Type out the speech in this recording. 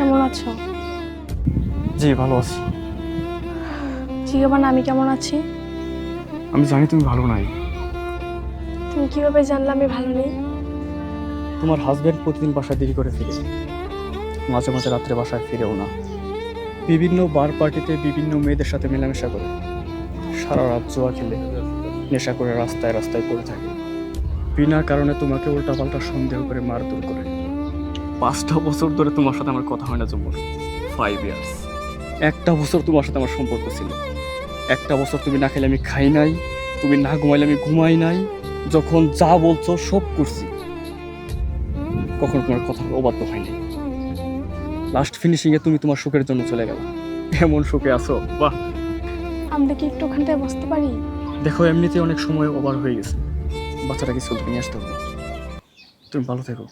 কেমন আছো? জি ভালো আছি। জিজ্ঞাবা না আমি কেমন আছি? আমি জানি তুমি ভালো নাই। তুমি কীভাবে জানলে আমি ভালো নেই? তোমার হাজব্যান্ড প্রতিদিন বাসায় দেরি করে ফিরে। মাঝে মাঝে রাত্রে বাসায় ফিরেও না। বিভিন্ন বার পার্টিতে বিভিন্ন মেয়েদের সাথে মেলামেশা করে। সারা রাত জোয়া খেলে। নেশা করে রাস্তায় রাস্তায় পড়ে থাকে। বিনা কারণে তোমাকে উল্টাপাল্টা সন্দেহ করে মারধর করে। পাঁচটা বছর ধরে তোমার সাথে আমার কথা হয় না জম্মুর ফাইভ ইয়ার্স একটা বছর তোমার সাথে আমার সম্পর্ক ছিল। একটা বছর তুমি না খেলে আমি খাই নাই তুমি না ঘুমাইলে আমি ঘুমাই নাই যখন যা বলছো সব করছি। কখনো তোমার কথা অবাধ্য হয়নি লাস্ট ফিনিশিংয়ে তুমি তোমার সুখের জন্য চলে গেল। এমন সুখে আছো? বাহ! আমরা কি একটু ওখানটায় বসতে পারি? দেখো এমনিতে অনেক সময় ওভার হয়ে গেছে। বাচ্চাটাকে থেকে নিয়ে আসতে হবে। তুমি ভালো থেকো।